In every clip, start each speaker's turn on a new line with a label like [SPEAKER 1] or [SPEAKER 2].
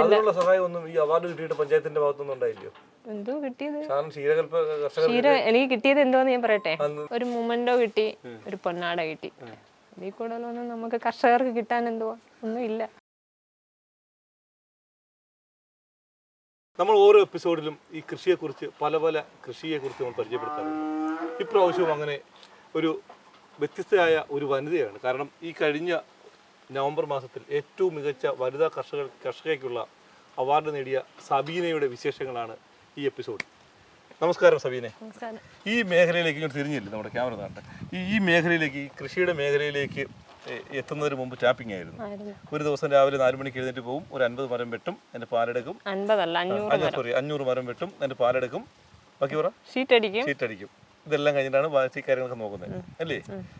[SPEAKER 1] അതിനുള്ള സഹായം ഒന്നും ഈ അവാർഡ് കിട്ടിയിട്ട് പഞ്ചായത്തിന്റെ ഭാഗത്തൊന്നും ഉണ്ടായില്ലയോ?
[SPEAKER 2] എന്തോ കിട്ടിയത്?
[SPEAKER 1] കാരണം ക്ഷീരകൽപ്പ കർഷകർ
[SPEAKER 2] ക്ഷീര എനിക്ക് കിട്ടിയത് എന്തോന്ന് ഞാൻ പറയട്ടെ?
[SPEAKER 1] അന്ന്
[SPEAKER 2] ഒരു മുമൻഡോ കിട്ടി ഒരു പൊന്നാട കിട്ടി. അതിൽ കൂടുതലൊന്നും നമുക്ക് കർഷകർക്ക് കിട്ടാൻ എന്തോ ഒന്നും ഇല്ല.
[SPEAKER 1] നമ്മൾ ഓരോ എപ്പിസോഡിലും ഈ കൃഷിയെക്കുറിച്ച് പല പല കൃഷിയെക്കുറിച്ച് നമ്മൾ പരിചയപ്പെടുത്താറുണ്ട്. ഇപ്രാവശ്യവും അങ്ങനെ ഒരു വ്യത്യസ്തയായ ഒരു വനിതയാണ്. കാരണം ഈ കഴിഞ്ഞ നവംബർ മാസത്തിൽ ഏറ്റവും മികച്ച വനിതാ കർഷക കർഷകയ്ക്കുള്ള അവാർഡ് നേടിയ സബീനയുടെ വിശേഷങ്ങളാണ് ഈ എപ്പിസോഡ്. നമസ്കാരം സബീനെ. ഈ മേഖലയിലേക്ക് ഇങ്ങോട്ട് തിരിഞ്ഞില്ല നമ്മുടെ ക്യാമറ നാട്ടെ ഈ ഈ മേഖലയിലേക്ക് ഈ കൃഷിയുടെ മേഖലയിലേക്ക് എത്തുന്നതിന് മുമ്പ് ടാപ്പിംഗ് ആയിരുന്നു. ഒരു ദിവസം രാവിലെ നാല് മണിക്ക് എഴുന്നേറ്റ് പോകും. ഒരു അൻപത് മരം വെട്ടും എന്റെ പാലെടുക്കും. സോറി അഞ്ഞൂറ് മരം. വെട്ടും എന്റെ പാലെടുക്കും. ബാക്കി പറ.
[SPEAKER 2] ഷീറ്റ് അടിക്കും
[SPEAKER 1] ഷീറ്റ് അടിക്കും ഇതെല്ലാം കഴിഞ്ഞിട്ടാണ് ബാക്കി കാര്യങ്ങളൊക്കെ നോക്കുന്നത് അല്ലേ?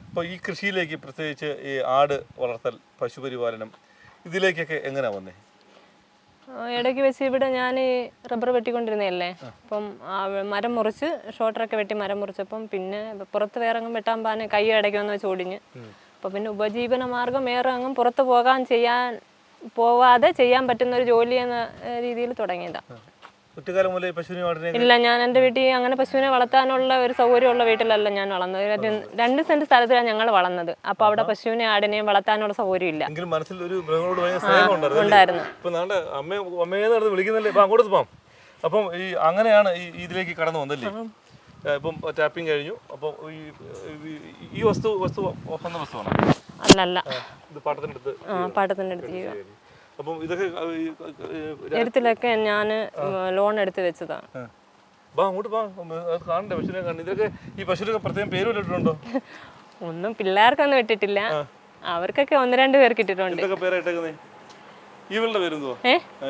[SPEAKER 1] അപ്പോൾ ഈ കൃഷിയിലേക്ക് പ്രത്യേകിച്ച് ഈ ആട് വളർത്തൽ പശുപരിപാലനം ഇതിലേക്കൊക്കെ എങ്ങനെയാ വന്നേ?
[SPEAKER 2] ഇടയ്ക്ക് വെച്ച് ഇവിടെ ഞാൻ റബ്ബർ വെട്ടിക്കൊണ്ടിരുന്നതല്ലേ? അപ്പം മരം മുറിച്ച് ഷോട്ടറൊക്കെ വെട്ടി മരം മുറിച്ചപ്പം പിന്നെ പുറത്ത് വേറെ അങ്ങും വെട്ടാൻ പാന് കൈ അടയ്ക്കുമെന്ന് വെച്ച് ഒടിഞ്ഞ്. അപ്പം പിന്നെ ഉപജീവന മാർഗം വേറെ അങ്ങും പുറത്ത് പോകാൻ ചെയ്യാൻ പോവാതെ ചെയ്യാൻ പറ്റുന്ന ഒരു ജോലി എന്ന രീതിയിൽ തുടങ്ങിയതാണ്
[SPEAKER 1] കുട്ടിക്കാലം മുതലേ പശുവിനെ
[SPEAKER 2] ഇല്ല ഞാൻ എന്റെ വീട്ടിൽ അങ്ങനെ പശുവിനെ വളർത്താനുള്ള ഒരു സൗകര്യമുള്ള വീട്ടിലല്ല ഞാൻ വളർന്നത് രണ്ട് സെന്റ് സ്ഥലത്തിലാണ് ഞങ്ങൾ വളർന്നത് അപ്പോൾ അവിടെ പശുവിനെ ആടിനെയും വളർത്താനുള്ള സൗകര്യം ഇല്ല
[SPEAKER 1] എങ്കിലും മനസ്സിൽ ഒരു മൃഗങ്ങളോട് ഭയങ്കര സ്നേഹം ഉണ്ടായിരുന്നു
[SPEAKER 2] ഉണ്ടായിരുന്നു
[SPEAKER 1] ഇപ്പൊ നാളെ അമ്മ അമ്മയെ നടന്ന് വിളിക്കുന്നില്ലേ ഇപ്പൊ അങ്ങോട്ട് അപ്പം ഈ അങ്ങനെയാണ് ഈ ഇതിലേക്ക് കടന്നു വന്നല്ലേ ഇപ്പം ടാപ്പിംഗ് കഴിഞ്ഞു അപ്പം ഈ ഈ- വസ്തു വസ്തു വസ്തുവാണ്
[SPEAKER 2] അല്ലല്ല അല്ല
[SPEAKER 1] ഇത് പാട്ടത്തിന്റെ
[SPEAKER 2] അടുത്ത് പാട്ടത്തിന്റെ അടുത്ത്
[SPEAKER 1] അപ്പം ഇതൊക്കെ
[SPEAKER 2] എഴുത്തിലൊക്കെ ഞാൻ ലോൺ എടുത്ത് വെച്ചതാണ്
[SPEAKER 1] ബാ അങ്ങോട്ട് ബാ ഒന്ന് അത് കാണണ്ടേ പശുവിനെ കാണണ്ട? ഇതൊക്കെ ഈ പശുവിനൊക്കെ പ്രത്യേകം പേര് വല്ലിട്ടുണ്ടോ
[SPEAKER 2] ഒന്നും പിള്ളേർക്കൊന്നും ഇട്ടിട്ടില്ല. അവർക്കൊക്കെ ഒന്ന് രണ്ട് പേർക്ക് ഇട്ടിട്ടുണ്ട്.
[SPEAKER 1] എന്തൊക്കെ പേരാ ഇട്ടേക്കുന്നേ? ഇവളുടെ പേരെന്തോ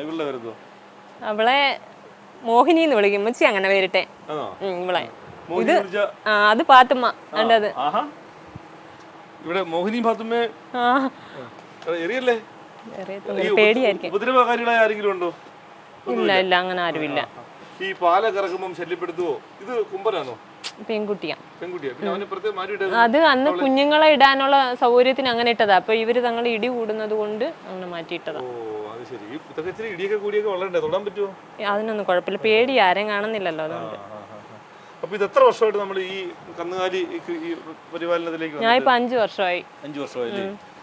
[SPEAKER 1] ഇവളുടെ പേരെന്തോ
[SPEAKER 2] അവളെ മോഹിനി എന്ന് വിളിക്കും. മുച്ചി അങ്ങനെ പേരിട്ടെ. ഇവളെ. ആ അത് പാത്തുമ്മ.
[SPEAKER 1] ആഹാ. ഇവിടെ മോഹിനി
[SPEAKER 2] പാത്തുമ്മ
[SPEAKER 1] എറിയല്ലേ.
[SPEAKER 2] പേടിയായിരിക്കും.
[SPEAKER 1] ഉപദ്രവകാരികളായ ആരെങ്കിലും ഉണ്ടോ?
[SPEAKER 2] ഇല്ല ഇല്ല അങ്ങനെ ആരുമില്ല.
[SPEAKER 1] ഈ പാല കറക്കുമ്പം ശല്യപ്പെടുത്തുവോ? ഇത് കുമ്പനാണോ?
[SPEAKER 2] പെൺകുട്ടിയാ. അത് അന്ന് കുഞ്ഞുങ്ങളെ ഇടാനുള്ള സൗകര്യത്തിന് അങ്ങനെ ഇട്ടതാ. അപ്പൊ ഇവർ തങ്ങൾ ഇടി കൂടുന്നത് കൊണ്ട് അങ്ങനെ മാറ്റിയിട്ടതാ
[SPEAKER 1] ഓ അത് ശരി. ഇതൊക്കെ ഇച്ചിരി കൂടിയൊക്കെ വളരണ്ടേ തൊടാൻ പറ്റുമോ
[SPEAKER 2] അതിനൊന്നും കുഴപ്പമില്ല. പേടി ആരെയും കാണുന്നില്ലല്ലോ അതുകൊണ്ട്.
[SPEAKER 1] അപ്പൊ ഇത് എത്ര വർഷമായിട്ട് നമ്മൾ ഈ കന്നുകാലി പരിപാലനത്തിലേക്ക്
[SPEAKER 2] ഞാൻ ഇപ്പൊ അഞ്ചു വർഷമായി.
[SPEAKER 1] അഞ്ചു വർഷമായില്ലേ? ആ,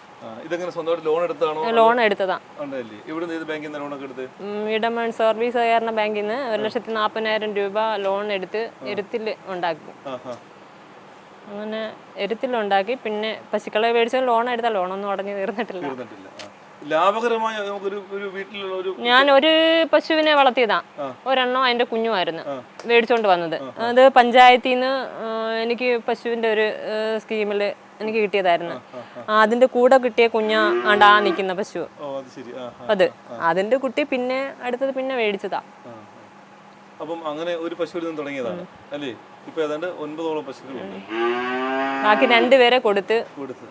[SPEAKER 1] ഇതെങ്ങനെ സ്വന്തമായിട്ട് ലോൺ എടുത്താണോ
[SPEAKER 2] ലോൺ എടുത്തതാ.
[SPEAKER 1] ഉണ്ടല്ലേ? ഇവിടെ നിന്ന് ഏത് ബാങ്കിൽ നിന്ന് ലോണൊക്കെ എടുത്ത്?
[SPEAKER 2] ഇടമൺ സർവീസ് സഹകരണ ബാങ്കിൽ നിന്ന് ഒരു ലക്ഷത്തി നാൽപ്പതിനായിരം രൂപ ലോൺ എടുത്ത് എരുത്തിൽ ഉണ്ടാക്കി. അങ്ങനെ എരുത്തിലുണ്ടാക്കി പിന്നെ പശുക്കളെ മേടിച്ച ലോൺ എടുത്ത. ലോണൊന്നും ഒന്നും തീർന്നിട്ടില്ല.
[SPEAKER 1] തീർന്നിട്ടില്ല. ലാഭകരമായ നമുക്കൊരു ഒരു വീട്ടിലുള്ള ഒരു
[SPEAKER 2] ഞാൻ ഒരു പശുവിനെ വളർത്തിയതാ. ഒരെണ്ണോ അതിന്റെ കുഞ്ഞുമായിരുന്നു. മേടിച്ചോണ്ട് വന്നത്. അത് പഞ്ചായത്തിന്ന് എനിക്ക് പശുവിന്റെ ഒരു സ്കീമിൽ എനിക്ക് കിട്ടിയതായിരുന്നു. അതിന്റെ കൂടെ കിട്ടിയ കുഞ്ഞ ആണ്ടാ നിൽക്കുന്ന പശു.
[SPEAKER 1] അത്
[SPEAKER 2] അതിന്റെ കുട്ടി പിന്നെ അടുത്തത് പിന്നെ മേടിച്ചതാ.
[SPEAKER 1] അപ്പം അങ്ങനെ ഒരു പശുവിൽ നിന്ന് തുടങ്ങിയതാണ് അല്ലേ? ഇപ്പൊ ഏതാണ്ട് ഒൻപതോളം പശുക്കളുണ്ട്
[SPEAKER 2] ബാക്കി രണ്ടുപേരെ കൊടുത്ത്
[SPEAKER 1] കൊടുത്ത്.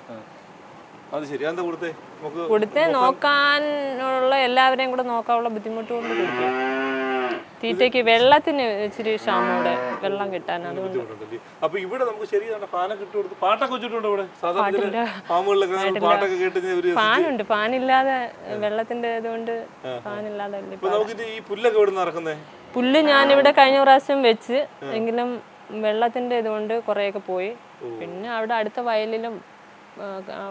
[SPEAKER 1] അത് ശരി. എന്താ കൊടുത്തേ? നമുക്ക്
[SPEAKER 2] കൊടുത്ത് നോക്കാനുള്ള എല്ലാവരെയും കൂടെ നോക്കാനുള്ള ബുദ്ധിമുട്ട് കൊണ്ട് കൊടുത്തു. തീറ്റയ്ക്ക് വെള്ളത്തിന് ഇച്ചിരി ക്ഷാമൂടെ വെള്ളം കിട്ടാൻ അതുകൊണ്ട്
[SPEAKER 1] അപ്പൊ ഇവിടെ നമുക്ക് ശരിയാണ് ഫാനൊക്കെ ഇട്ട് കൊടുത്ത് പാട്ടൊക്കെ വെച്ചിട്ടുണ്ടോ ഇവിടെ? സാധാരണ ഇതിൽ ഫാമുകളിലൊക്കെ നമ്മൾ പാട്ടൊക്കെ കേട്ട് ഒരു
[SPEAKER 2] ഫാനുണ്ട്. ഫാനില്ലാതെ വെള്ളത്തിന്റെ ഇതുകൊണ്ട് ഫാനില്ലാതെ പുല്ല്
[SPEAKER 1] ഞാൻ നമുക്ക് ഈ പുല്ലൊക്കെ ഇവിടെ
[SPEAKER 2] കഴിഞ്ഞ പ്രാവശ്യം വെച്ച്. എങ്കിലും വെള്ളത്തിന്റെ ഇതുകൊണ്ട് കുറേയൊക്കെ പോയി. പിന്നെ അവിടെ അടുത്ത വയലിലും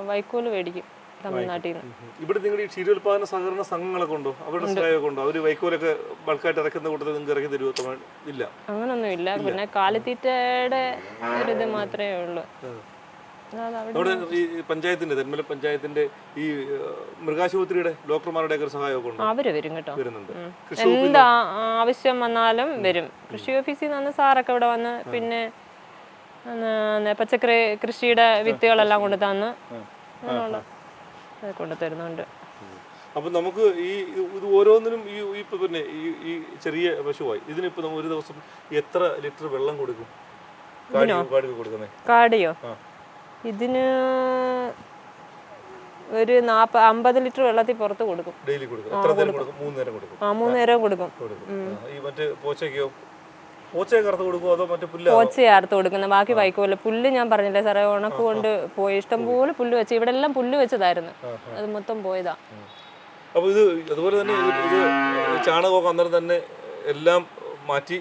[SPEAKER 2] വൈക്കോൽ മേടിക്കും. തമിഴ്നാട്ടിൽ നിന്ന്.
[SPEAKER 1] ഇവിടെ നിങ്ങളുടെ ഈ ക്ഷീരോത്പാദന സഹകരണ സംഘങ്ങളൊക്കെ ഉണ്ടോ? അവരുടെ സഹായമൊക്കെ ഉണ്ടോ? അവർ വൈക്കോലൊക്കെ ബൾക്കായിട്ട് ഇറക്കുന്ന കൂട്ടത്തിൽ നിങ്ങൾക്ക് ഇറക്കി തരുമോ തമിഴ് ഇല്ല?
[SPEAKER 2] അങ്ങനൊന്നും ഇല്ല. പിന്നെ കാലിത്തീറ്റയുടെ ഒരിത് മാത്രമേ ഉള്ളൂ. അവിടെ
[SPEAKER 1] ഈ പഞ്ചായത്തിന്റെ തെന്മല പഞ്ചായത്തിന്റെ ഈ മൃഗാശുപത്രിയുടെ ഡോക്ടർമാരുടെ ഒക്കെ സഹായമൊക്കെ ഉണ്ടോ?
[SPEAKER 2] അവർ വരും കേട്ടോ.
[SPEAKER 1] വരുന്നുണ്ട്.
[SPEAKER 2] എന്താ ആവശ്യം വന്നാലും വരും. കൃഷി ഓഫീസിൽ നിന്ന് സാറൊക്കെ ഇവിടെ വന്ന് പിന്നെ പച്ചക്കറി കൃഷിയുടെ വിത്തുകളെല്ലാം കൊണ്ട് തന്ന് അങ്ങനെയുള്ള ഇത്
[SPEAKER 1] അപ്പം നമുക്ക് ഈ ഇത് ഓരോന്നിനും ഈ ഈ പിന്നെ ഈ ഈ ചെറിയ പശുവായി. ഇതിനിപ്പോ നമ്മൾ ഒരു ദിവസം എത്ര ലിറ്റർ വെള്ളം കൊടുക്കും?
[SPEAKER 2] കാടിയോ. ഇതിന് ഒരു നാപ്പ അമ്പത് ലിറ്റർ വെള്ളത്തിൽ പുറത്ത് കൊടുക്കും.
[SPEAKER 1] ഡെയിലി കൊടുക്കും. എത്ര നേരം കൊടുക്കും. മൂന്ന് നേരം കൊടുക്കും.
[SPEAKER 2] ആ മൂന്ന് നേരം കൊടുക്കും.
[SPEAKER 1] കൊടുക്കും. ഈ മറ്റേ പോച്ചയ്ക്കോ പോച്ചയെ കറുത്ത് കൊടുക്കുമോ അതോ മറ്റേ പുല്ല
[SPEAKER 2] പോച്ച ചേർത്ത് കൊടുക്കുന്ന. ബാക്കി വൈക്കോൽ പുല്ല് ഞാൻ പറഞ്ഞില്ലേ സാറേ ഉണക്ക് കൊണ്ട് പോയി ഇഷ്ടം പോലെ പുല്ല് വെച്ച് ഇവിടെ എല്ലാം പുല്ല് വെച്ചതായിരുന്നു. അത് മൊത്തം പോയതാ.
[SPEAKER 1] അപ്പോൾ ഇത് അതുപോലെ തന്നെ ഇത് ചാണകമൊക്കെ അന്നേരം തന്നെ എല്ലാം മാറ്റി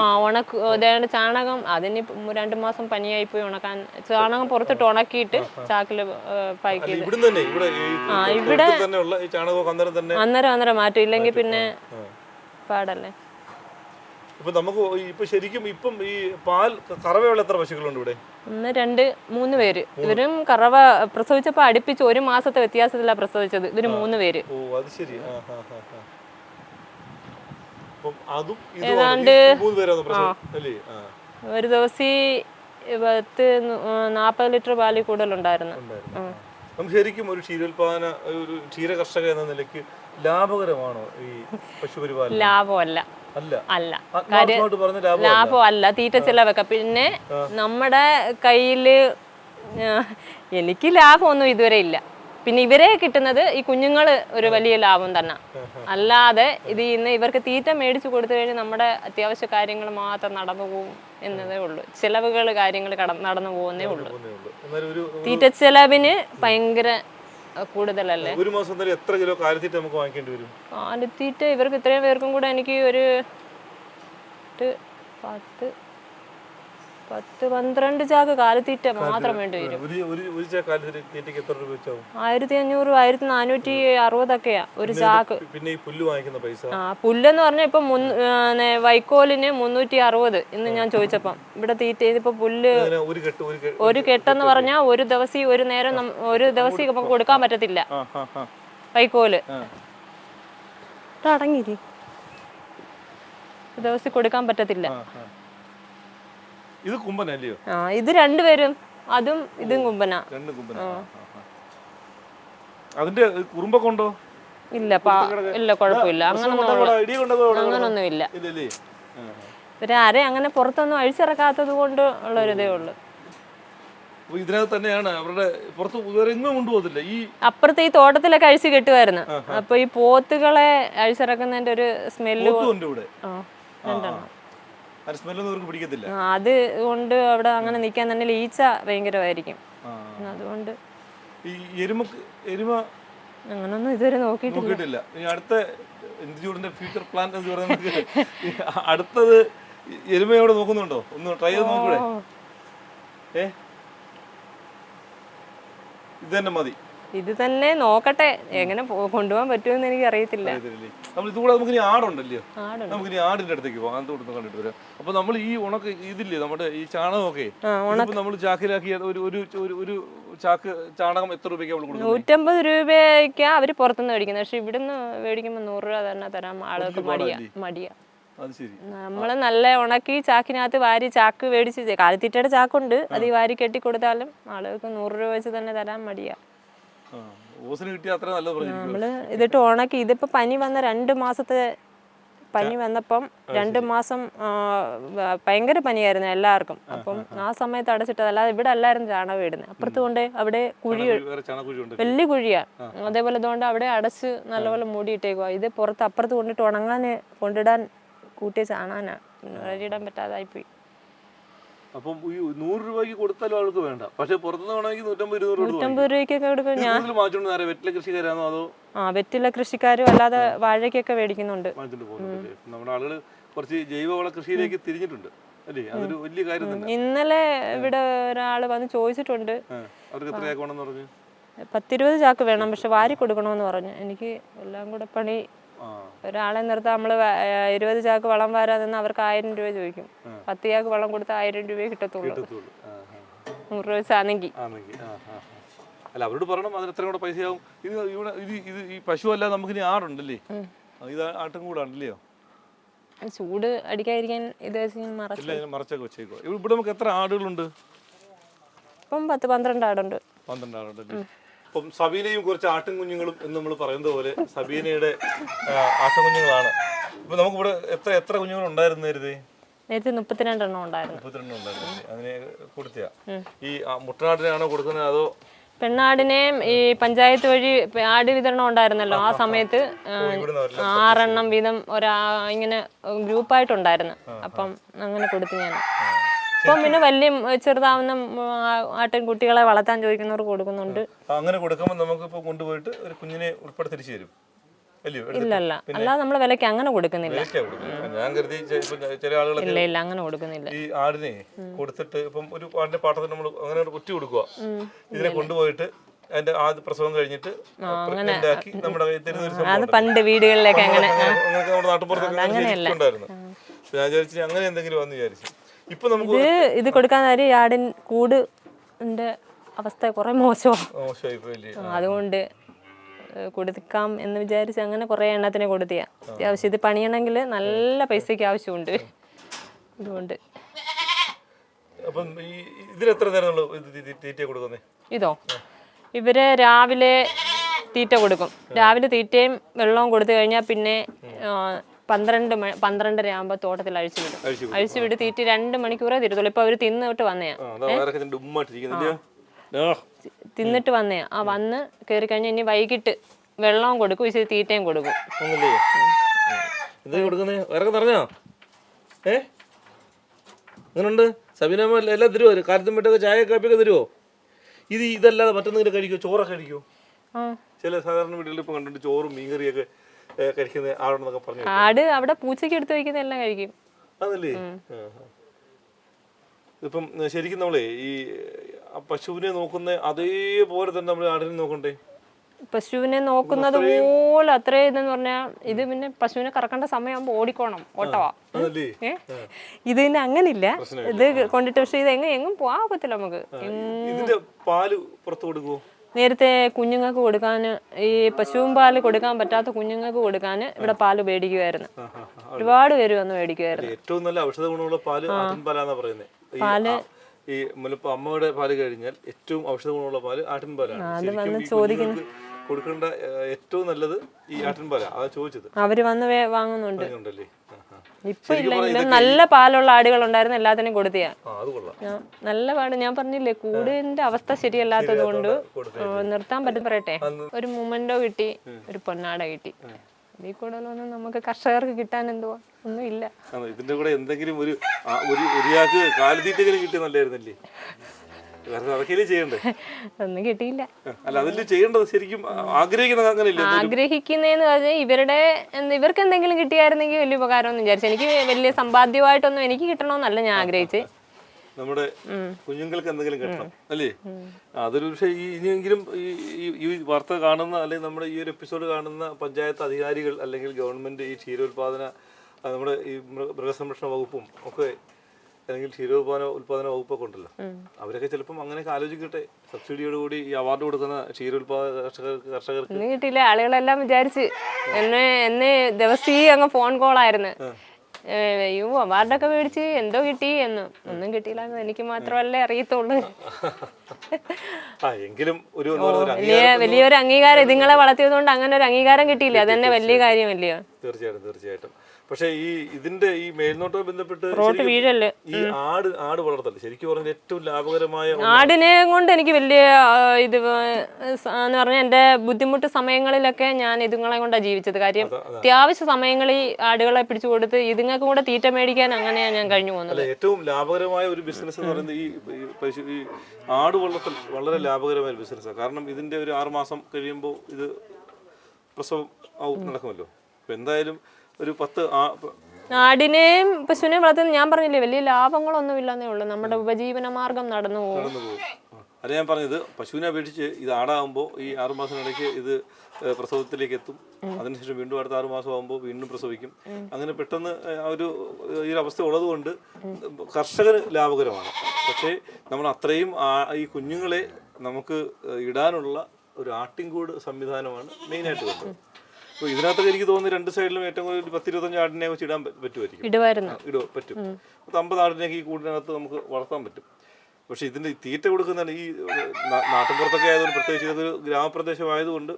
[SPEAKER 2] ആ ഉണക്ക് അതായത് ചാണകം അതിന് രണ്ടു മാസം പനിയായി പോയി ഉണക്കാൻ. ചാണകം പുറത്തിട്ട് ഉണക്കിയിട്ട് ചാക്കിൽ പാക്ക് ചെയ്ത്. ആ, ഇവിടെ-
[SPEAKER 1] അന്നേരം
[SPEAKER 2] അന്നേരം മാറ്റി. മാറ്റും ഇല്ലെങ്കിൽ പിന്നെ പാടല്ലേ?
[SPEAKER 1] ഇപ്പൊ നമുക്ക് ഇപ്പൊ ശരിക്കും ഇപ്പം ഈ പാൽ കറവയുള്ള എത്ര പശുക്കളുണ്ട് ഇവിടെ?
[SPEAKER 2] ഒന്ന് രണ്ട് മൂന്ന് പേര്. ഇവരും കറവ പ്രസവിച്ചപ്പോ അടുപ്പിച്ച് ഒരു മാസത്തെ വ്യത്യാസത്തില പ്രസവിച്ചത്. ഇവർ മൂന്ന് പേര്.
[SPEAKER 1] ഓ അത് ശരി.
[SPEAKER 2] ഏതാണ്ട് ഒരു ദിവസം പത്ത് നു- ലിറ്റർ പാൽ കൂടുതലുണ്ടായിരുന്നു.
[SPEAKER 1] നമുക്ക് ശരിക്കും ഒരു ക്ഷീരോത്പാദന ഒരു ക്ഷീര കർഷക എന്ന നിലയ്ക്ക് ലാഭകരമാണോ ഈ പശുപരിപാലനം?
[SPEAKER 2] ലാഭമല്ല.
[SPEAKER 1] അല്ല.
[SPEAKER 2] അല്ല.
[SPEAKER 1] ലാഭം
[SPEAKER 2] ലാഭമല്ല. തീറ്റ ചിലവൊക്കെ. പിന്നെ നമ്മുടെ കയ്യിൽ എനിക്ക് ലാഭമൊന്നും ഇതുവരെ ഇല്ല. പിന്നെ ഇവരെ കിട്ടുന്നത് ഈ കുഞ്ഞുങ്ങൾ ഒരു വലിയ ലാഭം തന്നെ. അല്ലാതെ ഇത് ഇന്ന് ഇവർക്ക് തീറ്റ മേടിച്ചു കൊടുത്തു കഴിഞ്ഞാൽ നമ്മുടെ അത്യാവശ്യ കാര്യങ്ങൾ മാത്രം നടന്നു പോകും എന്നതേ ഉള്ളൂ. ചിലവുകൾ കാര്യങ്ങൾ നടന്നു പോകുന്നേ ഉള്ളൂ. തീറ്റ ചെലവിന് ഭയങ്കര കൂടുതലല്ലേ?
[SPEAKER 1] ഒരു മാസം തന്നെ എത്ര കിലോ കാലിത്തീറ്റ നമുക്ക് വാങ്ങിക്കേണ്ടി വരും?
[SPEAKER 2] കാലിത്തീറ്റ ഇവർക്ക് ഇത്രയും പേർക്കും കൂടെ എനിക്ക് ഒരു ഒരു പത്ത് പത്ത് പന്ത്രണ്ട് ചാക്ക് കാലിത്തീറ്റ മാത്രം വേണ്ടി വരും. ആയിരത്തി അഞ്ഞൂറ് ആയിരത്തി നാനൂറ്റി അറുപതൊക്കെയാ ഒരു ചാക്ക്.
[SPEAKER 1] പിന്നെ ഈ പുല്ല് വാങ്ങിക്കുന്ന പൈസ?
[SPEAKER 2] ആ പുല്ലെന്ന് പറഞ്ഞാൽ ഇപ്പൊ വൈക്കോലിന് മുന്നൂറ്റി അറുപത് ഇന്ന് ഞാൻ ചോദിച്ചപ്പം. ഇവിടെ തീറ്റ ഇതിപ്പോ പുല്ല്
[SPEAKER 1] ഒരു കെട്ട് ഒരു കെട്ട്
[SPEAKER 2] ഒരു കെട്ടെന്ന് പറഞ്ഞാൽ ഒരു ദിവസം ഒരു നേരം ഒരു ദിവസം നമുക്ക് കൊടുക്കാൻ പറ്റത്തില്ല. വൈക്കോൽ. ഒരു ദിവസം കൊടുക്കാൻ പറ്റത്തില്ല.
[SPEAKER 1] ഇത് കുമ്പനല്ലയോ
[SPEAKER 2] ആ ഇത് രണ്ടുപേരും അതും ഇതും കുമ്പന.
[SPEAKER 1] രണ്ട് കുമ്പന. അതിന്റെ കുറുമ്പൊക്കെ ഉണ്ടോ?
[SPEAKER 2] ഇല്ല പാ ഇല്ല കുഴപ്പമില്ല. അങ്ങനൊന്നും ഉള്ള-
[SPEAKER 1] കൊണ്ടോ
[SPEAKER 2] ഇല്ല ആരെ അങ്ങനെ പുറത്തൊന്നും അഴിച്ചിറക്കാത്തത് കൊണ്ട് ഉള്ളു
[SPEAKER 1] അപ്പൊ ഇതിനകത്ത് തന്നെയാണ് അവരുടെ പുറത്ത് വേറെ എങ്ങും കൊണ്ടുപോകത്തില്ല. ഈ
[SPEAKER 2] അപ്പുറത്തെ ഈ തോട്ടത്തിലൊക്കെ അഴിച്ച് കെട്ടുമായിരുന്നു. അപ്പൊ ഈ പോത്തുകളെ അഴിച്ചിറക്കുന്നതിന്റെ ഒരു സ്മെല്ല്
[SPEAKER 1] ഉണ്ട് ഇവിടെ.
[SPEAKER 2] രണ്ടെണ്ണം അത് കൊണ്ട് അവിടെ അങ്ങനെ നിൽക്കാൻ തന്നെ ലീച്ച ഭയങ്കരമായിരിക്കും. അതുകൊണ്ട് അങ്ങനൊന്നും ഇതുവരെ നോക്കിയിട്ടില്ല.
[SPEAKER 1] അടുത്ത ഇൻസ്റ്റിറ്റ്യൂട്ടിന്റെ ഫ്യൂച്ചർ പ്ലാൻ എന്ന് പറയുന്നത് അടുത്തത് എരുമയോട് നോക്കുന്നുണ്ടോ? ഒന്ന് ട്രൈ ചെയ്ത് നോക്കൂടെ ഏ? ഇത് തന്നെ മതി.
[SPEAKER 2] ഇത് തന്നെ നോക്കട്ടെ. എങ്ങനെ കൊണ്ടുപോകാൻ പറ്റുമെന്ന് എനിക്ക് അറിയത്തില്ല?
[SPEAKER 1] നമ്മൾ ഇതുകൂടെ നമുക്ക് ഇനി ആടുണ്ടല്ലോ?
[SPEAKER 2] ആടുണ്ട്.
[SPEAKER 1] നമുക്ക് ഇനി ആടിന്റെ അടുത്തേക്ക് പോകാം. കൊടുത്ത് കണ്ടിട്ട് വരാം. അപ്പൊ നമ്മൾ ഈ ഉണക്ക് ഇതില്ലേ? നമ്മുടെ ഈ ചാണകമൊക്കെ. നമ്മൾ ചാക്കിലാക്കിയ ഒരു ഒരു ഒരു ചാക്ക് ചാണകം എത്ര രൂപയ്ക്ക് നമ്മൾ കൊടുക്കുന്നത്?
[SPEAKER 2] നൂറ്റമ്പത് രൂപയ്ക്കാ അവർ പുറത്തുനിന്ന് മേടിക്കുന്നത്. പക്ഷെ ഇവിടുന്ന് മേടിക്കുമ്പോൾ നൂറ് രൂപ തന്നെ തരാം. ആളുകൾക്ക് മടിയാ മടിയാ. നമ്മൾ നല്ല ഉണക്കി ചാക്കിനകത്ത് വാരി ചാക്ക് മേടിച്ച് കാലിത്തീറ്റയുടെ ചാക്കുണ്ട്. അത് ഈ വാരി കെട്ടി കൊടുത്താലും ആളുകൾക്ക് നൂറ് രൂപ വെച്ച് തന്നെ തരാൻ മടിയാ.
[SPEAKER 1] ഓസിന് കിട്ടിയ അത്ര നല്ലത് പറഞ്ഞിരിക്കും
[SPEAKER 2] നമ്മൾ ഇതിട്ട് ഉണക്കി ഇതിപ്പോ പനി വന്ന രണ്ട് മാസത്തെ പനി വന്നപ്പം രണ്ട് മാസം ഭയങ്കര പനിയായിരുന്നു എല്ലാവർക്കും. അപ്പം ആ സമയത്ത് അടച്ചിട്ടത് അല്ലാതെ ഇവിടെ അല്ലായിരുന്നു ചാണകം ഇടുന്നത് അപ്പുറത്ത് കൊണ്ട് അവിടെ കുഴി വലിയ കുഴിയാ. അതേപോലെ അതുകൊണ്ട് അവിടെ അടച്ച് നല്ലപോലെ മൂടിയിട്ടേക്കുവാ. ഇത് പുറത്ത് അപ്പുറത്ത് കൊണ്ടിട്ട് ഉണങ്ങാൻ കൊണ്ടിടാൻ കൂട്ടിയ ചാണാനാ വഴിയിടാൻ പറ്റാതായിപ്പോയി.
[SPEAKER 1] അപ്പം ഈ നൂറ് രൂപയ്ക്ക് കൊടുത്താലും ആൾക്ക് വേണ്ട. പക്ഷെ പുറത്തുനിന്ന് വേണമെങ്കിൽ നൂറ്റമ്പത് ഇരുന്നൂറ് രൂപ
[SPEAKER 2] നൂറ്റമ്പത് രൂപയ്ക്കൊക്കെ കൊടുക്കും ഞാൻ
[SPEAKER 1] വാങ്ങിച്ചോണ്ട് നേരെ വെറ്റില കൃഷിക്കാരാണോ അതോ?
[SPEAKER 2] ആ വെറ്റില കൃഷിക്കാരും അല്ലാതെ വാഴയ്ക്കൊക്കെ മേടിക്കുന്നുണ്ട്.
[SPEAKER 1] നമ്മുടെ ആളുകൾ കുറച്ച് ജൈവവള കൃഷിയിലേക്ക് തിരിഞ്ഞിട്ടുണ്ട്
[SPEAKER 2] ഇന്നലെ ഇവിടെ ഒരാൾ വന്ന് ചോദിച്ചിട്ടുണ്ട്. പത്തിരുപത് ചാക്ക് വേണം പക്ഷെ വാരി കൊടുക്കണമെന്ന് പറഞ്ഞു. എനിക്ക് എല്ലാം കൂടെ പണി ഒരാളെ നിർത്താൻ നമ്മൾ ഇരുപത് ചാക്ക് വളം വാരാൻ നിന്ന് അവർക്ക് ആയിരം രൂപ ചോദിക്കും. പത്ത് ചാക്ക് വളം കൊടുത്ത ആയിരം രൂപ കിട്ടത്തുള്ളൂ. നൂറ് രൂപ വെച്ചാണെങ്കിൽ.
[SPEAKER 1] അല്ല അവരോട് പറയണം അതിന് എത്ര കൂടെ പൈസയാവും. ഇത് ഇവിടെ ഇത് ഇത് ഈ പശു അല്ല നമുക്ക് ഇനി ആടുണ്ടല്ലേ ഇത് ആട്ടും കൂടാണ്ടല്ലയോ
[SPEAKER 2] ചൂട് അടിക്കാതിരിക്കാൻ ഇത്
[SPEAKER 1] മറച്ചൊക്കെ വെച്ചേക്കോ ഇവിടെ നമുക്ക് എത്ര ആടുകളുണ്ട്?
[SPEAKER 2] ഇപ്പം പത്ത് പന്ത്രണ്ട് ആടുണ്ട്.
[SPEAKER 1] പന്ത്രണ്ട് ആളുണ്ടല്ലേ അപ്പം സബീനയും കുറച്ച് ആട്ടും കുഞ്ഞുങ്ങളും എന്ന് നമ്മൾ പറയുന്നത് പോലെ സബീനയുടെ ആട്ടും കുഞ്ഞുങ്ങളാണ് ഇപ്പൊ നമുക്കിവിടെ എത്ര എത്ര കുഞ്ഞുങ്ങൾ ഉണ്ടായിരുന്നു നേരത്തെ?
[SPEAKER 2] മുപ്പത്തിരണ്ടെണ്ണം ഉണ്ടായിരുന്നു.
[SPEAKER 1] മുപ്പത്തിരണ്ട് ഉണ്ടായിരുന്നു. അതിനെ കൊടുത്തിയാ? ഈ മുട്ടനാടിനാണോ കൊടുക്കുന്നത് അതോ?
[SPEAKER 2] പെണ്ണാടിനെയും ഈ പഞ്ചായത്ത് വഴി ആട് വിതരണം ഉണ്ടായിരുന്നല്ലോ ആ സമയത്ത് ആറെണ്ണം വീതം ഒരാ ഇങ്ങനെ ഗ്രൂപ്പായിട്ടുണ്ടായിരുന്നു. അപ്പം അങ്ങനെ കൊടുത്തു ഞാൻ. ഇപ്പം പിന്നെ വലിയ ചെറുതാവുന്ന ആട്ടും കുട്ടികളെ വളർത്താൻ ചോദിക്കുന്നവർ കൊടുക്കുന്നുണ്ട്.
[SPEAKER 1] അങ്ങനെ കൊടുക്കുമ്പോൾ നമുക്ക് ഇപ്പോൾ കൊണ്ടുപോയിട്ട് ഒരു കുഞ്ഞിനെ ഉൾപ്പെടെ തിരിച്ചു തരും.
[SPEAKER 2] ഇല്ലല്ല. അല്ലാതെ നമ്മൾ വിലക്ക് അങ്ങനെ കൊടുക്കുന്നില്ല.
[SPEAKER 1] ഞാൻ കരുതി ചില ആളുകളൊക്കെ
[SPEAKER 2] ഇല്ല ഇല്ല അങ്ങനെ കൊടുക്കുന്നില്ല.
[SPEAKER 1] ഈ ആടിനെ കൊടുത്തിട്ട് ഇപ്പം ഒരു ആടിന്റെ പാട്ടത്തിന് നമ്മൾ അങ്ങനെ കുറ്റി കൊടുക്കുക ഇതിനെ കൊണ്ടുപോയിട്ട് അതിന്റെ ആദ്യ പ്രസവം കഴിഞ്ഞിട്ട് നമ്മുടെ
[SPEAKER 2] അത് പണ്ട് വീടുകളിലൊക്കെ അങ്ങനെ
[SPEAKER 1] അങ്ങനെയൊക്കെ നമ്മുടെ നാട്ടുപുറത്തൊക്കെ ഞാൻ വിചാരിച്ചു അങ്ങനെ എന്തെങ്കിലും വന്ന് വിചാരിച്ചു. ഇപ്പൊ നമുക്ക്
[SPEAKER 2] ഇത് ഇത് കൊടുക്കാൻ കാര്യം ആടിൻ കൂടിന്റെ അവസ്ഥ കുറെ മോശമാണ് അതുകൊണ്ട് കൊടുക്കാം എന്ന് വിചാരിച്ച് അങ്ങനെ കുറേ എണ്ണത്തിന് കൊടുത്തിയ. അത്യാവശ്യം ഇത് പണിയണമെങ്കിൽ നല്ല പൈസക്ക് ആവശ്യമുണ്ട്. അതുകൊണ്ട് ഇതോ ഇവർ രാവിലെ തീറ്റ കൊടുക്കും. രാവിലെ തീറ്റയും വെള്ളവും കൊടുത്തു കഴിഞ്ഞാൽ പിന്നെ പന്ത്രണ്ട് മണി പന്ത്രണ്ടര ആകുമ്പോ തോട്ടത്തിൽ അഴിച്ചു വിടും.
[SPEAKER 1] അഴിച്ചു
[SPEAKER 2] വിട്ട് തീറ്റി രണ്ട് മണിക്കൂറേ തിരുത്തുള്ളൂ. ഇപ്പൊ അവർ തിന്നിട്ട് വന്നയാ. തിന്നിട്ട് വന്നയാ. ആ വന്ന് കയറി കഴിഞ്ഞാൽ ഇനി വൈകിട്ട് വെള്ളവും കൊടുക്കും ഇച്ചിരി തീറ്റയും കൊടുക്കും.
[SPEAKER 1] അങ്ങനുണ്ട് സബീനമ്മ എല്ലാം തരുമോ കാലത്തും വിട്ടൊക്കെ ചായ കാപ്പിയൊക്കെ തരുമോ ഇത് ഇതല്ലാതെ മറ്റൊന്നും കഴിക്കുമോ ചോറൊക്കെ കഴിക്കുമോ
[SPEAKER 2] ആ.
[SPEAKER 1] ചില സാധാരണ വീടുകളിൽ ഇപ്പൊ കണ്ടിട്ട് ചോറും മീൻകറിയൊക്കെ കഴിക്കുന്ന പറഞ്ഞു
[SPEAKER 2] ആട് അവിടെ പൂച്ചയ്ക്ക് എടുത്ത് വെക്കുന്ന എല്ലാം കഴിക്കും.
[SPEAKER 1] അതല്ലേ. ഇപ്പം ശരിക്കും നമ്മളെ ഈ പശുവിനെ നോക്കുന്ന അതേപോലെ തന്നെ നമ്മൾ ആടിനെ നോക്കണ്ടേ?
[SPEAKER 2] പശുവിനെ നോക്കുന്നത് പോലെ അത്രേ ഇതെന്ന് പറഞ്ഞാൽ ഇത് പിന്നെ പശുവിനെ കറക്കേണ്ട സമയമാകുമ്പോൾ ഓടിക്കോണം ഓട്ടവാ. ഇത് പിന്നെ അങ്ങനില്ല. ഇത് കൊണ്ടിട്ട് പക്ഷെ ഇത് എങ്ങും എങ്ങും പോകാൻ പറ്റില്ല നമുക്ക്.
[SPEAKER 1] ഇതിന്റെ പാൽ പുറത്തു കൊടുക്കുവോ?
[SPEAKER 2] നേരത്തെ കുഞ്ഞുങ്ങൾക്ക് കൊടുക്കാൻ ഈ പശുവും പാൽ കൊടുക്കാൻ പറ്റാത്ത കുഞ്ഞുങ്ങൾക്ക് കൊടുക്കാൻ ഇവിടെ പാൽ മേടിക്കുമായിരുന്നു. ഒരുപാട് പേര് വന്ന് മേടിക്കുമായിരുന്നു
[SPEAKER 1] ഏറ്റവും നല്ല ഔഷധ ഗുണമുള്ള പാൽ ആട്ടിൻപാലാന്ന് പറയുന്നത് പാൽ ഈ മുലപ്പ അമ്മയുടെ പാൽ കഴിഞ്ഞാൽ ഏറ്റവും ഔഷധ ഗുണമുള്ള പാൽ ആട്ടിൻപാലാണ് ചോദിക്കുന്നു. കൊടുക്കേണ്ട ഏറ്റവും നല്ലത് ഈ ആട്ടിൻപാലാ അതാ ചോദിച്ചത്.
[SPEAKER 2] അവർ വന്ന് വാങ്ങുന്നുണ്ട്. ഇപ്പൊ ഇല്ലെങ്കിലും നല്ല പാലുള്ള ആടുകൾ ഉണ്ടായിരുന്നു എല്ലാത്തിനും കൊടുത്തിയാ. നല്ല പാട് ഞാൻ പറഞ്ഞില്ലേ കൂടിന്റെ അവസ്ഥ ശരിയല്ലാത്തത് കൊണ്ട് നിർത്താൻ പറ്റും പറയട്ടെ. ഒരു മൂമെന്റോ കിട്ടി ഒരു പൊന്നാട കിട്ടി. അതിൽ കൂടുതലൊന്നും നമുക്ക് കർഷകർക്ക് കിട്ടാൻ എന്തോ ഒന്നും ഇല്ല.
[SPEAKER 1] ഇതിന്റെ കൂടെ എന്തെങ്കിലും ഒരു ഒരു കാലിത്തീറ്റെങ്കിലും കിട്ടിയ നല്ലായിരുന്നല്ലേ? ചെയ്യണ്ടേ?
[SPEAKER 2] ഒന്നും കിട്ടിയില്ല.
[SPEAKER 1] അല്ല ചെയ്യേണ്ടത് ശരിക്കും ആ- ആഗ്രഹിക്കുന്നത് അങ്ങനെയില്ലേ?
[SPEAKER 2] ആഗ്രഹിക്കുന്നതെന്ന് പറഞ്ഞാൽ ഇവരുടെ ഇവർക്ക് എന്തെങ്കിലും കിട്ടിയായിരുന്നെങ്കിൽ വലിയ ഉപകാരം എന്ന് വിചാരിച്ചു എനിക്ക് വലിയ സമ്പാദ്യമായിട്ടൊന്നും എനിക്ക് കിട്ടണമെന്നല്ല ഞാൻ ആഗ്രഹിച്ച്
[SPEAKER 1] നമ്മുടെ കുഞ്ഞുങ്ങൾക്ക് എന്തെങ്കിലും കിട്ടണം അല്ലേ? അതൊരു പക്ഷേ ഈ ഇനിയെങ്കിലും ഈ വാർത്ത കാണുന്ന അല്ലെങ്കിൽ നമ്മുടെ ഈ ഒരു എപ്പിസോഡ് കാണുന്ന പഞ്ചായത്ത് അധികാരികൾ അല്ലെങ്കിൽ ഗവൺമെന്റ് ഈ ക്ഷീരോത്പാദന നമ്മുടെ ഈ മൃഗസംരക്ഷണ വകുപ്പും ഒക്കെ അല്ലെങ്കിൽ ക്ഷീരോത്പാദന ഉത്പാദന വകുപ്പൊക്കെ ഉണ്ടല്ലോ. അവരൊക്കെ ചിലപ്പം അങ്ങനെയൊക്കെ ആലോചിക്കട്ടെ. സബ്സിഡിയോട് കൂടി ഈ അവാർഡ് കൊടുക്കുന്ന ക്ഷീരോത്പാദക കർഷകർക്ക് കർഷകർക്ക്
[SPEAKER 2] കിട്ടിയില്ല. ആളുകളെല്ലാം വിചാരിച്ച്. എന്നെ എന്നെ ദിവസീ അങ്ങ് ഫോൺ കോളായിരുന്നു അയ്യോ അവാർഡൊക്കെ മേടിച്ച് എന്തോ കിട്ടി എന്ന്. ഒന്നും കിട്ടിയില്ല എന്ന് എനിക്ക് മാത്രമല്ലേ അറിയത്തുള്ളൂ.
[SPEAKER 1] എങ്കിലും ഒരു ഒരു
[SPEAKER 2] വലിയ വലിയൊരു അംഗീകാരം ഇതുങ്ങളെ വളർത്തിയത് കൊണ്ട് അങ്ങനെ ഒരു അംഗീകാരം കിട്ടിയില്ല. അതന്നെ വലിയ കാര്യമല്ലയോ
[SPEAKER 1] തീർച്ചയായിട്ടും തീർച്ചയായിട്ടും. പക്ഷേ ഈ ഇതിന്റെ ഈ മേൽനോട്ടം ബന്ധപ്പെട്ട്
[SPEAKER 2] റോട്ട് വീഴല്ലേ?
[SPEAKER 1] ഈ ആട് ആട് വളർത്തൽ ശരിക്കും പറഞ്ഞാൽ ഏറ്റവും ലാഭകരമായ.
[SPEAKER 2] ആടിനെ കൊണ്ട് എനിക്ക് വലിയ ഇത് എന്ന് പറഞ്ഞാൽ എന്റെ ബുദ്ധിമുട്ട് സമയങ്ങളിലൊക്കെ ഞാൻ ഇതുങ്ങളെ കൊണ്ടാണ് ജീവിച്ചത്. കാര്യം അത്യാവശ്യ സമയങ്ങളിൽ ആടുകളെ പിടിച്ചു കൊടുത്ത് ഇതുങ്ങൾക്ക് കൂടെ തീറ്റ മേടിക്കാൻ അങ്ങനെയാണ് ഞാൻ കഴിഞ്ഞു പോകുന്നത്.
[SPEAKER 1] ഏറ്റവും ലാഭകരമായ ഒരു ബിസിനസ് എന്ന് പറയുന്നത് ഈ ഈ ആട് വളർത്തൽ വളരെ ലാഭകരമായ ഒരു ബിസിനസ്സാണ് കാരണം ഇതിന്റെ ഒരു ആറുമാസം കഴിയുമ്പോൾ ഇത് പ്രസവം നടക്കുമല്ലോ. അപ്പൊ എന്തായാലും ഒരു പത്ത്
[SPEAKER 2] ആടിനെയും പശുവിനെയും വളർത്തുന്നത് ഞാൻ പറഞ്ഞില്ലേ വലിയ ലാഭങ്ങളൊന്നും ഇല്ലെന്നേ ഉള്ളൂ. നമ്മുടെ ഉപജീവന മാർഗം നടന്നു പോകും.
[SPEAKER 1] അത് ഞാൻ പറഞ്ഞത് പശുവിനെ അപേക്ഷിച്ച് ഇത് ആടാകുമ്പോൾ ഈ ആറ് മാസത്തിനിടയ്ക്ക് ഇത് പ്രസവത്തിലേക്ക് എത്തും. അതിനുശേഷം വീണ്ടും അടുത്ത ആറ് മാസം ആകുമ്പോൾ വീണ്ടും പ്രസവിക്കും. അങ്ങനെ പെട്ടെന്ന് ആ ഒരു ഈ ഒരു അവസ്ഥ ഉള്ളതുകൊണ്ട് കർഷകന് ലാഭകരമാണ്. പക്ഷേ നമ്മൾ അത്രയും ഈ കുഞ്ഞുങ്ങളെ നമുക്ക് ഇടാനുള്ള ഒരു ആട്ടിൻകൂട് സംവിധാനമാണ് മെയിനായിട്ട് വേണ്ടത് അപ്പോൾ ഇതിനകത്തൊക്കെ എനിക്ക് തോന്നുന്നു രണ്ട് സൈഡിലും ഏറ്റവും കൂടുതൽ പത്തിരുപത്തഞ്ച് ആടിനെ വെച്ച് ഇടാൻ പറ്റുമായിരിക്കും.
[SPEAKER 2] ഇടുമായിരുന്നു.
[SPEAKER 1] ഇടുക പറ്റും. പത്ത് അമ്പത് ആടിനൊക്കെ ഈ കൂടിനകത്ത് നമുക്ക് വളർത്താൻ പറ്റും. പക്ഷെ ഇതിന്റെ തീറ്റ കൊടുക്കുന്നതാണ് ഈ നാട്ടിൻപുറത്തൊക്കെ ആയതുകൊണ്ട് പ്രത്യേകിച്ച് ഇതൊരു ഗ്രാമപ്രദേശം ആയതുകൊണ്ട്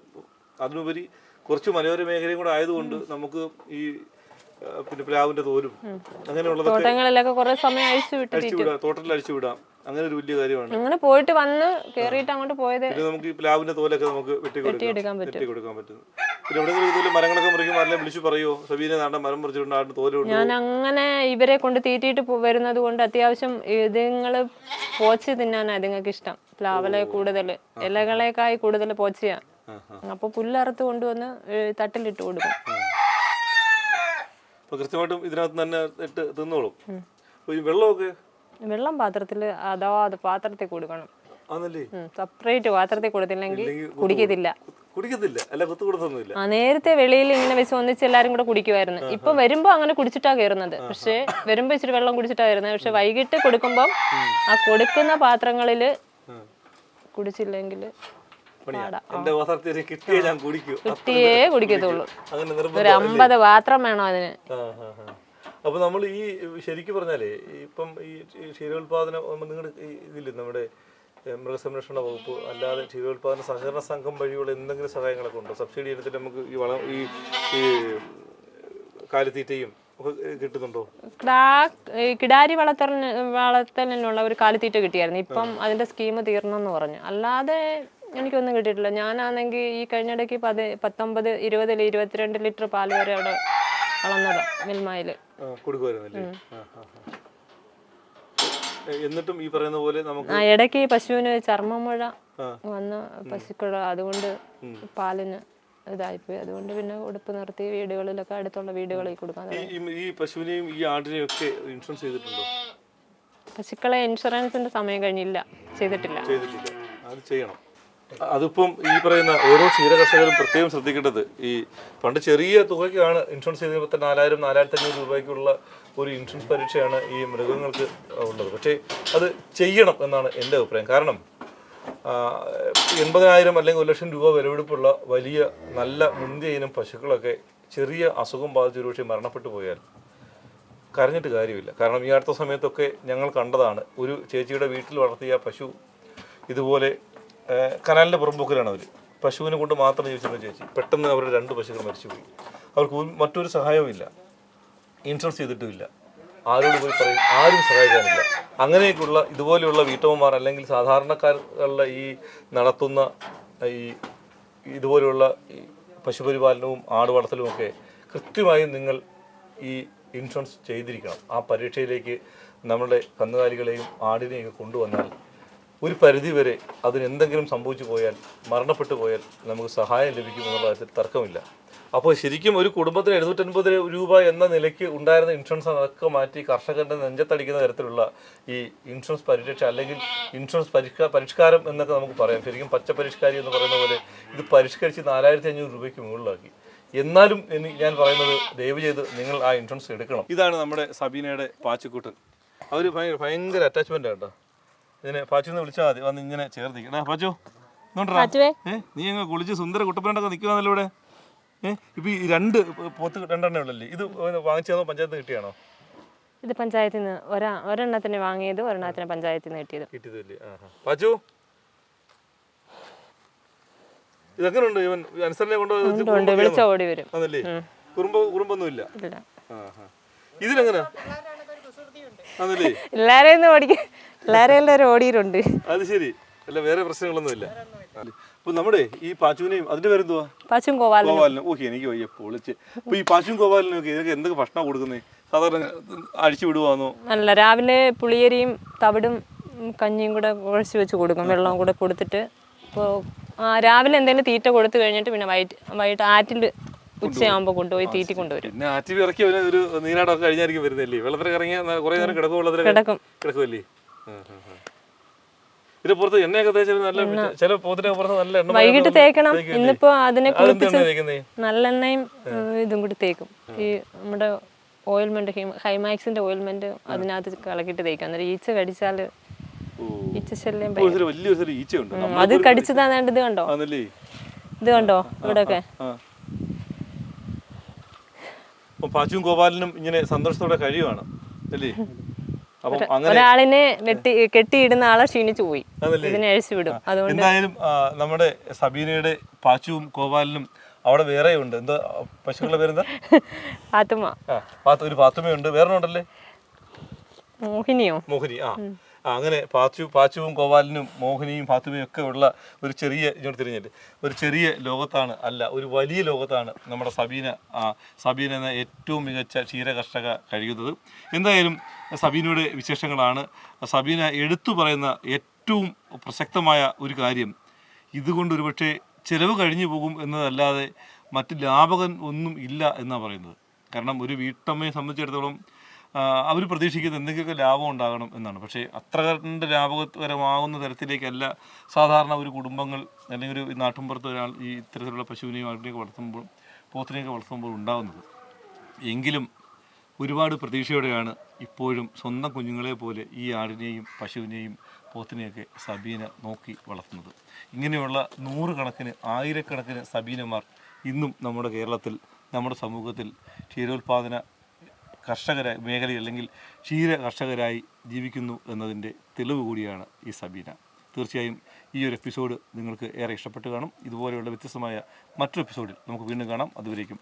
[SPEAKER 1] അതിനുപരി കുറച്ച് മലയോര മേഖലയും കൂടെ ആയതുകൊണ്ട് നമുക്ക് ഈ പിന്നെ പ്ലാവിന്റെ തോലും അങ്ങനെയുള്ളതൊക്കെ
[SPEAKER 2] സമയം അഴിച്ചു
[SPEAKER 1] വിടാം. തോട്ടത്തിൽ അഴിച്ചു വിടാം. അങ്ങനെ ഒരു വലിയ കാര്യമാണ്.
[SPEAKER 2] അങ്ങനെ പോയിട്ട് വന്ന് കേറിയിട്ട് അങ്ങോട്ട് പോയത്
[SPEAKER 1] പിന്നെ നമുക്ക് ഈ പ്ലാവിന്റെ തോലൊക്കെ നമുക്ക്
[SPEAKER 2] വെട്ടിയെടുക്കാൻ പറ്റും.
[SPEAKER 1] വെട്ടി കൊടുക്കാൻ പറ്റും. പിന്നെ എവിടെയെങ്കിലും ഇതുപോലെ മരങ്ങളൊക്കെ മുറിക്കുമ്പോൾ വിളിച്ചു പറയുമോ സബീനെ നാണ്ട മരം മുറിച്ചിട്ടുണ്ട് ആടിന് തോലുണ്ട്
[SPEAKER 2] ഞാൻ അങ്ങനെ ഇവരെ കൊണ്ട് തീറ്റിട്ട് വരുന്നത് കൊണ്ട് അത്യാവശ്യം ഇതുങ്ങൾ പോച്ച് തിന്നാനാ ഇതുങ്ങൾക്ക് ഇഷ്ടം. പ്ലാവലെ കൂടുതൽ ഇലകളേക്കായി കൂടുതൽ പോച്ചയാ. അപ്പൊ പുല്ലറുത്ത് കൊണ്ടുവന്ന് തട്ടിലിട്ട് കൊടുക്കും.
[SPEAKER 1] കൃത്യമായിട്ടും ഇതിനകത്ത് തന്നെ ഇട്ട് തിന്നോളും. വെള്ളമൊക്കെ
[SPEAKER 2] വെള്ളം പാത്രത്തിൽ അഥവാ അത് പാത്രത്തിൽ കൊടുക്കണം.
[SPEAKER 1] ആണല്ലേ?
[SPEAKER 2] സെപ്പറേറ്റ് പാത്രത്തിൽ കൊടുത്തില്ലെങ്കിൽ കുടിക്കത്തില്ല.
[SPEAKER 1] കുടിക്കത്തില്ല. അല്ല കുത്തു കൊടുത്തൊന്നുമില്ല.
[SPEAKER 2] ആ നേരത്തെ വെളിയിൽ ഇങ്ങനെ വെച്ച് ഒന്നിച്ച് എല്ലാരും കൂടെ കുടിക്കുമായിരുന്നു ഇപ്പൊ വരുമ്പോ അങ്ങനെ കുടിച്ചിട്ടാ കയറുന്നത്. പക്ഷെ വരുമ്പോ ഇച്ചിരി വെള്ളം കുടിച്ചിട്ടാ കയറുന്നത്. പക്ഷെ വൈകിട്ട് കൊടുക്കുമ്പം ആ കൊടുക്കുന്ന പാത്രങ്ങളിൽ കുടിച്ചില്ലെങ്കിൽ
[SPEAKER 1] എന്റെ പാത്രത്തിൽ കിട്ടിയേ ഞാൻ കുടിക്കൂ.
[SPEAKER 2] കുട്ടിയേ കുടിക്കത്തുള്ളൂ. ഒരു അമ്പത് പാത്രം വേണം അതിന്.
[SPEAKER 1] ആ, ആ, ആ. അപ്പൊ നമ്മൾ ഈ ശരിക്കും പറഞ്ഞാലേ ഇപ്പം ഈ ക്ഷീരോത്പാദനം നിങ്ങളുടെ ഇതില്ലേ നമ്മുടെ മൃഗസംരക്ഷണ വകുപ്പ് അല്ലാതെ ക്ഷീരോത്പാദന സഹകരണ സംഘം വഴിയുള്ള എന്തെങ്കിലും സഹായങ്ങളൊക്കെ ഉണ്ടോ? സബ്സിഡി എടുത്തിട്ട് നമുക്ക് ഈ വളം ഈ ഈ കാലിത്തീറ്റയും കിട്ടുന്നുണ്ടോ?
[SPEAKER 2] ക്ലാ കിടാരി വളർത്തലിന് വളർത്തലിനുള്ള ഒരു കാലിത്തീറ്റ കിട്ടിയായിരുന്നു. ഇപ്പം അതിന്റെ സ്കീം തീർന്നെന്ന് പറഞ്ഞു. അല്ലാതെ എനിക്കൊന്നും കിട്ടിയിട്ടില്ല. ഞാനാണെങ്കിൽ ഈ കഴിഞ്ഞിടയ്ക്ക് പത് പത്തൊമ്പത് ഇരുപതിൽ ഇരുപത്തിരണ്ട് ലിറ്റർ പാൽ വരെ അവിടെ വളർന്നതാ
[SPEAKER 1] മിൽമായിൽ. കൊടുക്കുമായിരുന്നല്ലേ? എന്നിട്ടും ഈ പറയുന്ന പോലെ നമുക്ക്
[SPEAKER 2] ഇടയ്ക്ക് ഈ പശുവിന് ചർമ്മമുഴ. വന്ന പശുക്കൾ അതുകൊണ്ട് പാലിന് ഇതായിപ്പോയി. അതുകൊണ്ട് പിന്നെ ഉടുപ്പ് നിർത്തി വീടുകളിലൊക്കെ അടുത്തുള്ള വീടുകളിൽ കൊടുക്കാൻ
[SPEAKER 1] ഈ പശുവിനെയും ഈ ആടിനെയും ഒക്കെ ഇൻഷുറൻസ് ചെയ്തിട്ടുണ്ടോ?
[SPEAKER 2] പശുക്കളെ ഇൻഷുറൻസിന്റെ സമയം കഴിഞ്ഞില്ല. ചെയ്തിട്ടില്ല.
[SPEAKER 1] ചെയ്തിട്ടില്ല. അത് ചെയ്യണം. അതിപ്പം ഈ പറയുന്ന ഓരോ ക്ഷീര കർഷകരും പ്രത്യേകം ശ്രദ്ധിക്കേണ്ടത് ഈ പണ്ട് ചെറിയ തുകയ്ക്കാണ് ഇൻഷുറൻസ് ചെയ്തപ്പോൾ നാലായിരം നാലായിരത്തി അഞ്ഞൂറ് രൂപയ്ക്കുള്ള ഒരു ഇൻഷുറൻസ് പരീക്ഷയാണ് ഈ മൃഗങ്ങൾക്ക് ഉള്ളത്. പക്ഷേ അത് ചെയ്യണം എന്നാണ് എന്റെ അഭിപ്രായം. കാരണം എൺപതിനായിരം അല്ലെങ്കിൽ ഒരു ലക്ഷം രൂപ വിലവെടുപ്പുള്ള വലിയ നല്ല മുന്തിയ ഇനം പശുക്കളൊക്കെ ചെറിയ അസുഖം ബാധിച്ച് ഒരുപക്ഷെ മരണപ്പെട്ടു പോയാൽ കരഞ്ഞിട്ട് കാര്യമില്ല. കാരണം ഈ അടുത്ത സമയത്തൊക്കെ ഞങ്ങൾ കണ്ടതാണ് ഒരു ചേച്ചിയുടെ വീട്ടിൽ വളർത്തിയ പശു ഇതുപോലെ കനാലിന്റെ പുറമ്പോക്കിലാണ് അവർ പശുവിനെ കൊണ്ട് മാത്രം ജീവിച്ചിരുന്ന ചേച്ചി. പെട്ടെന്ന് അവരുടെ രണ്ട് പശുക്കൾ മരിച്ചുപോയി. അവർക്ക് മറ്റൊരു മറ്റൊരു സഹായവുമില്ല. ഇൻഷുറൻസ് ചെയ്തിട്ടുമില്ല. ആരോട് പോയി പറയും ആരും സഹായിക്കാനില്ല. അങ്ങനെയൊക്കെയുള്ള ഇതുപോലെയുള്ള വീട്ടമ്മമാർ അല്ലെങ്കിൽ സാധാരണക്കാരുള്ള ഈ നടത്തുന്ന ഈ ഇതുപോലെയുള്ള പശുപരിപാലനവും ആട് വളർത്തലും ഒക്കെ കൃത്യമായും നിങ്ങൾ ഈ ഇൻഷുറൻസ് ചെയ്തിരിക്കണം. ആ പരീക്ഷയിലേക്ക് നമ്മുടെ കന്നുകാലികളെയും ആടിനെയും ഒക്കെ കൊണ്ടുവന്നാൽ ഒരു പരിധി വരെ അതിന് എന്തെങ്കിലും സംഭവിച്ചു പോയാൽ മരണപ്പെട്ടു പോയാൽ നമുക്ക് സഹായം ലഭിക്കും എന്നുള്ള കാര്യത്തിൽ തർക്കമില്ല. അപ്പോൾ ശരിക്കും ഒരു കുടുംബത്തിന് എഴുന്നൂറ്റൻപത് രൂപ എന്ന നിലയ്ക്ക് ഉണ്ടായിരുന്ന ഇൻഷുറൻസ് അതൊക്കെ മാറ്റി കർഷകന്റെ നെഞ്ചത്തടിക്കുന്ന തരത്തിലുള്ള ഈ ഇൻഷുറൻസ് പരിരക്ഷ അല്ലെങ്കിൽ ഇൻഷുറൻസ് പരിഷ്കാ പരിഷ്കാരം എന്നൊക്കെ നമുക്ക് പറയാം. ശരിക്കും പച്ച പരിഷ്കാരി എന്ന് പറയുന്ന പോലെ ഇത് പരിഷ്കരിച്ച് നാലായിരത്തി അഞ്ഞൂറ് രൂപയ്ക്ക് മുകളിലാക്കി. എന്നാലും എനി ഞാൻ പറയുന്നത് ദയവ് ചെയ്ത് നിങ്ങൾ ആ ഇൻഷുറൻസ് എടുക്കണം. ഇതാണ് നമ്മുടെ സബീനയുടെ പാച്ചിക്കൂട്ടൻ അവർ ഭയങ്കര ഭയങ്കര അറ്റാച്ച്മെന്റ് കേട്ടോ. ഇതിനെ പാച്ചു എന്ന് വിളിച്ചാൽ മതി. വന്ന് ഇങ്ങനെ ചേർത്തിക്കണേ പാച്ചു ഇങ്ങോട്ടാ
[SPEAKER 2] പാച്ചുവേ.
[SPEAKER 1] ഏ നീ അങ്ങ് കുളിച്ച് സുന്ദര കുട്ടപ്പനൊക്കെ നിൽക്കുവാന്നല്ലോ ഇവിടെ. ഏ ഇപ്പൊ ഈ രണ്ട് പോത്ത് രണ്ടെണ്ണേ ഉള്ളല്ലേ? ഇത് വാങ്ങിച്ചതോ പഞ്ചായത്ത് കിട്ടിയാണോ?
[SPEAKER 2] ഇത് പഞ്ചായത്തിൽ നിന്ന് ഒരാ ഒരെണ്ണത്തിന് വാങ്ങിയത് ഒരെണ്ണത്തിന് പഞ്ചായത്തിൽ നിന്ന് കിട്ടിയത്.
[SPEAKER 1] കിട്ടിയതല്ലേ ആ പാച്ചു? ഇതെങ്ങനെയുണ്ട് ഇവൻ? അനുസരണ
[SPEAKER 2] കൊണ്ടുപോയി വിളിച്ച ഓടി വരും
[SPEAKER 1] അതല്ലേ കുറുമ്പ കുറുമ്പൊന്നുമില്ല.
[SPEAKER 2] ഇല്ല.
[SPEAKER 1] ആഹാ. ഇതിലെങ്ങനെ? അതല്ലേ
[SPEAKER 2] എല്ലാരെയും ഓടിക്കും എല്ലാരെയും എല്ലാവരും ഓടിയിട്ടുണ്ട്.
[SPEAKER 1] അത് ശരി. അല്ല വേറെ പ്രശ്നങ്ങളൊന്നുമില്ല. അപ്പൊ നമ്മുടെ ഈ പാച്ചുവിനെയും അതിന്റെ പേരെന്തുവാ?
[SPEAKER 2] എന്തുവാ പാച്ചും
[SPEAKER 1] ഗോപാലിന്. ഓഹ് എനിക്ക് വയ്യ പൊളിച്ച്. അപ്പൊ ഈ പാച്ചും ഗോപാലിനും ഒക്കെ ഇതൊക്കെ എന്തൊക്കെ ഭക്ഷണം കൊടുക്കുന്നേ? സാധാരണ അഴിച്ചു വിടുവാന്നോ?
[SPEAKER 2] നല്ല രാവിലെ പുളിയരിയും തവിടും കഞ്ഞിയും കൂടെ കുഴച്ച് വെച്ച് കൊടുക്കും. വെള്ളവും കൂടെ കൊടുത്തിട്ട് ഇപ്പോൾ രാവിലെ എന്തെങ്കിലും തീറ്റ കൊടുത്തു കഴിഞ്ഞിട്ട് പിന്നെ വൈറ്റ് വൈകിട്ട് ആറ്റിൽ ഉച്ചയാകുമ്പോൾ കൊണ്ടുപോയി തീറ്റി കൊണ്ടുവരും.
[SPEAKER 1] പിന്നെ ആറ്റി ഇറക്കി ഒരു നീരാടൊക്കെ കഴിഞ്ഞായിരിക്കും വരുന്നല്ലേ വെള്ളത്തിൽ ഇറങ്ങിയ കുറേ നേരം കിടക്കും വെള്ളത്തിൽ
[SPEAKER 2] കിടക്കും.
[SPEAKER 1] കിടക്കുമല്ലേ ആ. പുറത്ത് എണ്ണയൊക്കെ തേച്ചാൽ നല്ല ചില പുറത്ത് നല്ല എണ്ണ
[SPEAKER 2] വൈകിട്ട് തേക്കണം. ഇന്നിപ്പോ അതിനെ കുളിപ്പിച്ച് നല്ല എണ്ണയും ഇതും കൂടി തേക്കും. ഈ നമ്മുടെ ഓയിൽമെന്റ് ഹൈമാക്സിന്റെ ഓയിൽമെന്റ് അതിനകത്ത് കലക്കിയിട്ട് തേക്കും. അന്നേരം ഈച്ച കടിച്ചാൽ ഈച്ച ശല്യം അത് കടിച്ചതാണ്ട് ഇത് കണ്ടോ? ഇത് കണ്ടോ? ഇവിടെയൊക്കെ.
[SPEAKER 1] ആ. അപ്പൊ പാച്ചുവും ഗോപാലനും ഇങ്ങനെ സന്തോഷത്തോടെ കഴിയുവാണ്. അല്ലേ?
[SPEAKER 2] ഒരാളിനെ വെട്ടി കെട്ടിയിടുന്ന ആളെ ക്ഷീണിച്ചു പോയി. ഇതിനെ അഴിച്ചു വിടും. അതുകൊണ്ട്
[SPEAKER 1] എന്തായാലും നമ്മുടെ സബീനയുടെ പാച്ചുവും കോപാലിനും അവിടെ വേറെ ഉണ്ട് എന്താ പശുക്കളുടെ പേരെന്താ?
[SPEAKER 2] ആത്തുമ്മ
[SPEAKER 1] ആ പാത്ത് ഒരു പാത്തുമയുണ്ട് വേറെ ഉണ്ടല്ലേ?
[SPEAKER 2] മോഹിനിയോ?
[SPEAKER 1] മോഹിനി ആ, അങ്ങനെ പാച്ചു പാച്ചുവും ഗോപാലിനും മോഹിനിയും ഫാത്തുമയും ഒക്കെ ഉള്ള ഒരു ചെറിയ ഇങ്ങോട്ട് തിരിഞ്ഞിട്ട് ഒരു ചെറിയ ലോകത്താണ് അല്ല ഒരു വലിയ ലോകത്താണ് നമ്മുടെ സബീന സബീന എന്ന ഏറ്റവും മികച്ച ക്ഷീര കർഷക കഴിയുന്നത്. എന്തായാലും സബീനയുടെ വിശേഷങ്ങളാണ്. സബീന എടുത്തു പറയുന്ന ഏറ്റവും പ്രസക്തമായ ഒരു കാര്യം ഇതുകൊണ്ട് ഒരുപക്ഷെ ചിലവ് കഴിഞ്ഞു പോകും എന്നതല്ലാതെ മറ്റ് ലാഭകൻ ഒന്നും ഇല്ല എന്നാണ് പറയുന്നത്. കാരണം ഒരു വീട്ടമ്മയെ സംബന്ധിച്ചിടത്തോളം അവർ പ്രതീക്ഷിക്കുന്നത് എന്തെങ്കിലുമൊക്കെ ലാഭം ഉണ്ടാകണം എന്നാണ്. പക്ഷേ അത്ര കണ്ട് ലാഭകരമാകുന്ന തരത്തിലേക്കല്ല സാധാരണ ഒരു കുടുംബങ്ങൾ അല്ലെങ്കിൽ ഒരു നാട്ടിൻപുറത്ത് ഒരാൾ ഈ ഇത്തരത്തിലുള്ള പശുവിനെയും ആടിനെയൊക്കെ വളർത്തുമ്പോൾ പോത്തിനെയൊക്കെ വളർത്തുമ്പോൾ ഉണ്ടാകുന്നത്. എങ്കിലും ഒരുപാട് പ്രതീക്ഷയോടെയാണ് ഇപ്പോഴും സ്വന്തം കുഞ്ഞുങ്ങളെ പോലെ ഈ ആടിനെയും പശുവിനെയും പോത്തിനെയൊക്കെ സബീന നോക്കി വളർത്തുന്നത്. ഇങ്ങനെയുള്ള നൂറുകണക്കിന് ആയിരക്കണക്കിന് സബീനമാർ ഇന്നും നമ്മുടെ കേരളത്തിൽ നമ്മുടെ സമൂഹത്തിൽ ക്ഷീരോത്പാദന കർഷകരായി മേഖലയിൽ അല്ലെങ്കിൽ ക്ഷീര കർഷകരായി ജീവിക്കുന്നു എന്നതിന്റെ തെളിവ് കൂടിയാണ് ഈ സബീന. തീർച്ചയായും ഈ ഒരു എപ്പിസോഡ് നിങ്ങൾക്ക് ഏറെ ഇഷ്ടപ്പെട്ട് കാണും. ഇതുപോലെയുള്ള വ്യത്യസ്തമായ മറ്റൊരു എപ്പിസോഡിൽ നമുക്ക് വീണ്ടും കാണാം. അതുവരേക്കും